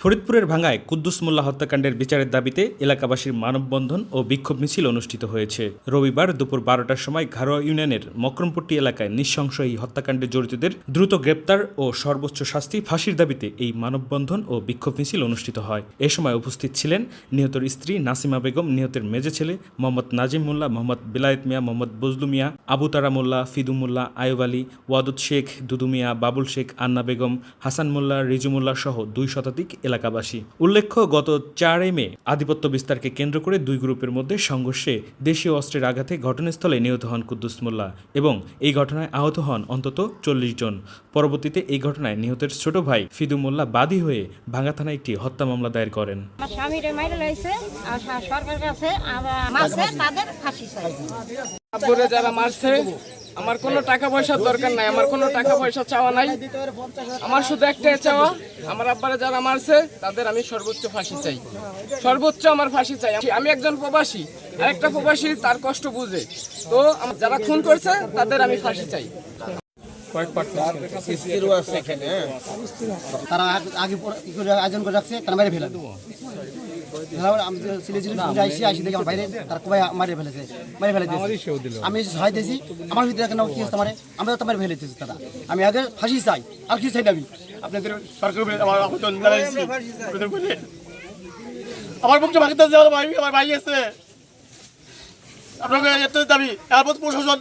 ফরিদপুরের ভাঙ্গায় কুদ্দুস মোল্লা হত্যাকাণ্ডের বিচারের দাবিতে এলাকাবাসীর মানববন্ধন ও বিক্ষোভ মিছিল অনুষ্ঠিত হয়েছে। রবিবার দুপুর বারোটার সময় ঘারোয়া ইউনিয়নের মকরমপট্টি এলাকায় নিঃশংস এই হত্যাকাণ্ডে জড়িতদের দ্রুত গ্রেপ্তার ও সর্বোচ্চ শাস্তি ফাঁসির দাবিতে এই মানববন্ধন ও বিক্ষোভ মিছিল অনুষ্ঠিত হয়। এ সময় উপস্থিত ছিলেন নিহতের স্ত্রী নাসিমা বেগম, নিহতের মেজে ছেলে মোহাম্মদ নাজিম মোল্লা, মোহাম্মদ বিলায়েত মিয়া, মোহাম্মদ বজলু মিয়া, আবু তারা মোল্লা, ফিদু মোল্লা, আয়ুব আলী, ওয়াদুদ শেখ, দুদু মিয়া, বাবুল শেখ, আন্না বেগম, হাসান মোল্লা, রিজু মোল্লা সহ দুই শতাধিক এলাকাবাসী। উল্লেখ্য গত চারই মে আধিপত্য বিস্তারকে কেন্দ্র করে দুই গ্রুপের মধ্যে সংঘর্ষে দেশীয় অস্ত্রের আঘাতে ঘটনাস্থলে নিহত হন কুদ্দুস মোল্লা এবং এই ঘটনায় আহত হন অন্তত চল্লিশ জন। পরবর্তীতে এই ঘটনায় নিহতের ছোট ভাই ফিদু মোল্লা বাদী হয়ে ভাঙ্গা থানায় একটি হত্যা মামলা দায়ের করেন। সরকার কাছে তাদের ফাঁসি চাই। যারা মারছে আমার কোনো টাকা পয়সার দরকার নাই আমার কোনো টাকা পয়সা চাওয়া নাই। আমার শুধু একটাই চাওয়া আমার আব্বারা যারা মারছে তাদের আমি সর্বোচ্চ ফাঁসি চাই। সর্বোচ্চ আমার ফাঁসি চাই। আমি একজন প্রবাসী আর একটা প্রবাসী তার কষ্ট বুঝে। তো যারা খুন করছে তাদের আমি ফাঁসি চাই। স্ত্রীও আছে এখানে হ্যাঁ। তারা আগে আয়োজন করে রাখছে তারা মেরে ফেলে আমি আইসি দেখি আমার বাইরে তার কোবাই মারে ফেলেছে মারে ফেলে আমি সহায় দিয়েছি আমার ভিতরে কেন কি হচ্ছে আমার আমরা তো মারে তারা। আমি আগে ফাঁসি চাই আর কি চাই না আমি? আপনাদের সরকার আমার আমার মুখটা ভাঙতে আমার ভাই আমার ভাই আছে। আপনাকে এত দাবি এরপর প্রশাসন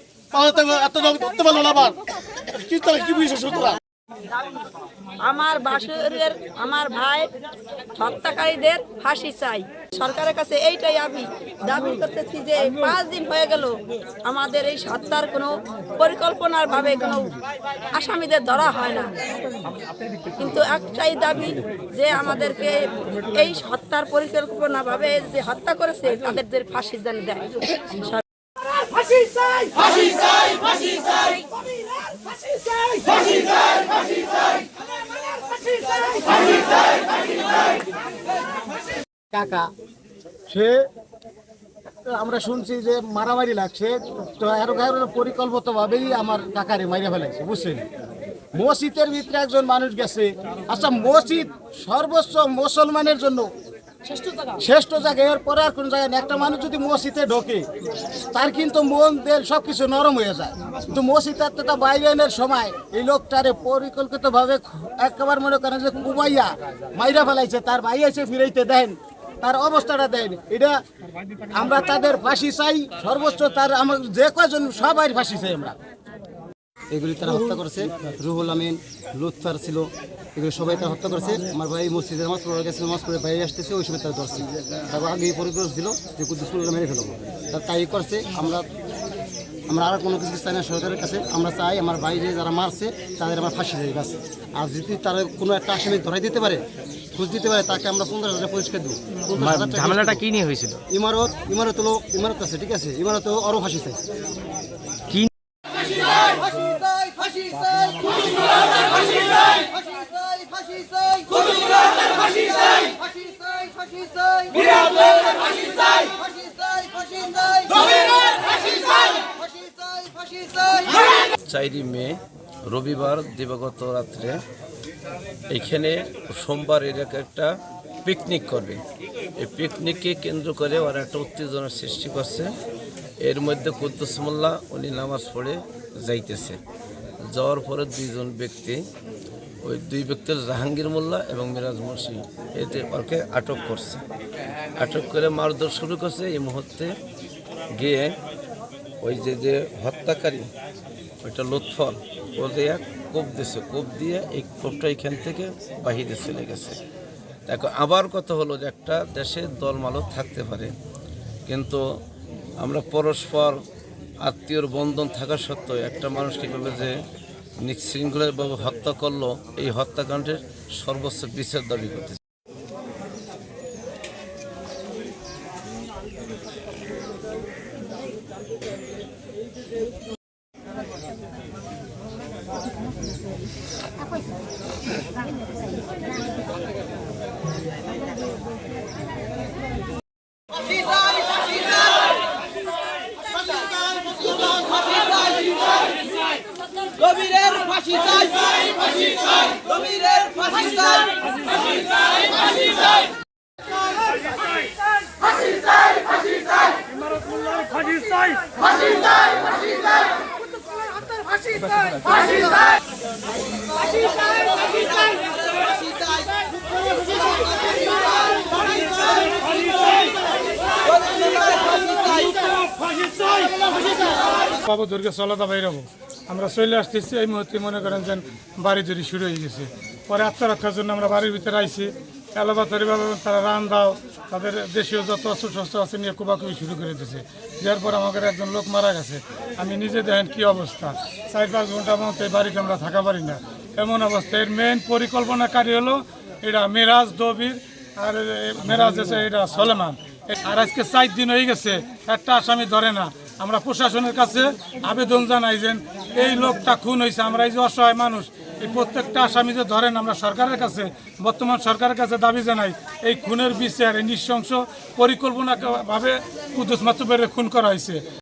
এত করতে পারল না আমার কি তারা কি বুঝেছে আমার বাসুরের, আমার ভাই হত্যাকারীদের ফাঁসি চাই। সরকারের কাছে এইটাই আমি দাবি করতেছি যে পাঁচ দিন হয়ে গেল আমাদের এই হত্যার কোনো পরিকল্পনার ভাবে কোনো আসামিদের ধরা হয় না। কিন্তু একটাই দাবি যে আমাদেরকে এই হত্যার পরিকল্পনা ভাবে যে হত্যা করেছে, তাদের ফাঁসি যেন দেয়। কাকা, সে, আমরা শুনছি যে মারামারি লাগছে, তো এর কারণে পরিকল্পিতভাবেই আমার কাকারে মাইরা ফেলাইছে, বুঝছেন? মসজিদের ভিতরে একজন মানুষ গেছে। আচ্ছা মসজিদ সর্বোচ্চ মুসলমানের জন্য শ্রেষ্ঠ জায়গা। এর পরে আর কোন জায়গায়। একটা মানুষ যদি মসজিদে ঢোকে, তার কিন্তু মন দেল সব কিছু নরম হয়ে যায়। কিন্তু মসজিদের থেকে বাইরে আনার সময়, এই লোকটারে পরিকল্পিতভাবে একেবারে মনে করেন যে কুবাইয়া মাইরা ফেলাইছে, তার ভাই এসে ফিরাইতে দেন, তার অবস্থাটা দেন। এটা আমরা তাদের ফাঁসি চাই, সর্বোচ্চ তার আমার যে কয়জন সবাই ফাঁসি চাই আমরা। এগুলি তারা হত্যা করেছে। রুহুল আমিন লুৎফার ছিল এগুলো সবাই তারা হত্যা করেছে। আমার ভাই মসজিদে নামাজ পড়ে গেছে নামাজ পড়ে বাইরে আসতেছে ওই সময় তারা ধরছে। তারপর আগে পরিকল্পনা ছিল যে কুদ্দুসপুর মেরে ফেলব। তার তাই করছে। আমরা আমরা আর কোনো কিছু চাই না সরকারের কাছে। আমরা চাই আমার বাইরে যারা মারছে তাদের আমার ফাঁসি দেয় বাস আর যদি তারা কোনো একটা আসামি ধরাই দিতে পারে খোঁজ দিতে পারে তাকে আমরা পনেরো হাজার পরিষ্কার দেবো। ঝামেলাটা কি নিয়ে হয়েছিল? ইমারত ইমারত হলো ইমারত আছে ঠিক আছে? ইমারত আরও ফাঁসি চাই। চারই মে, রবিবার দিবাগত রাত্রে এখানে সোমবার এলাকা একটা পিকনিক করবে। এই পিকনিককে কেন্দ্র করে ওরা একটা উত্তেজনার সৃষ্টি করছে। এর মধ্যে কুদ্দুস মোল্লা, উনি নামাজ পড়ে যাইতেছে। যাওয়ার পরে দুইজন ব্যক্তি, ওই দুই ব্যক্তির জাহাঙ্গীর মোল্লা এবং মিরাজ মুন্সি এতে ওকে আটক করছে। আটক করে মারধর শুরু করছে। এই মুহূর্তে গিয়ে ওই যে যে হত্যাকারী, ওইটা লুৎফর, ও যে এক কোপ দিছে, কোপ দিয়ে এই কোপটা এখান থেকে বাহিরে চলে গেছে। দেখো, আবার কথা হলো যে একটা দেশে দলমালো থাকতে পারে, কিন্তু আমরা পরস্পর আত্মীয়র বন্ধন থাকা সত্ত্বেও একটা মানুষ কীভাবে যে নিশৃঙ্খলভাবে হত্যা করল, এই হত্যাকাণ্ডের সর্বোচ্চ বিচার দাবি করতে গভীরের ফাঁসি চাই। গভীরের বাবু, দুর্গে চলাতা বাইরাবো আমরা চলে আসতেছি, এই মুহূর্তে মনে করেন যে বাড়ি জড়ি শুরু হয়ে গেছে। পরে আত্মরক্ষার জন্য আমরা বাড়ির ভিতরে আইছি। এলাবাতারিভাবে তারা রান দাও, তাদের দেশীয় যত অস্ত্র শস্ত্র আছে নিয়ে কুবাকুবি শুরু করে দিয়েছে যার পর আমাদের একজন লোক মারা গেছে। আমি নিজে দেখেন কি অবস্থা। চার পাঁচ ঘণ্টা এই বাড়িতে আমরা থাকা পারি না। এমন অবস্থা। এর মেন পরিকল্পনাকারী হলো এটা মেরাজ দবির আর মেরাজ আছে এটা সলেমান। আর আজকে চার দিন হয়ে গেছে, একটা আসামি ধরে না। আমরা প্রশাসনের কাছে আবেদন জানাই যে এই লোকটা খুন হয়েছে। আমরা এই যে অসহায় মানুষ এই প্রত্যেকটা আসামি যে ধরেন আমরা সরকারের কাছে, বর্তমান সরকারের কাছে দাবি জানাই, এই খুনের বিচার, এই নৃশংস পরিকল্পনাভাবে ভাবে কুদুস মাতুবের খুন করা হয়েছে।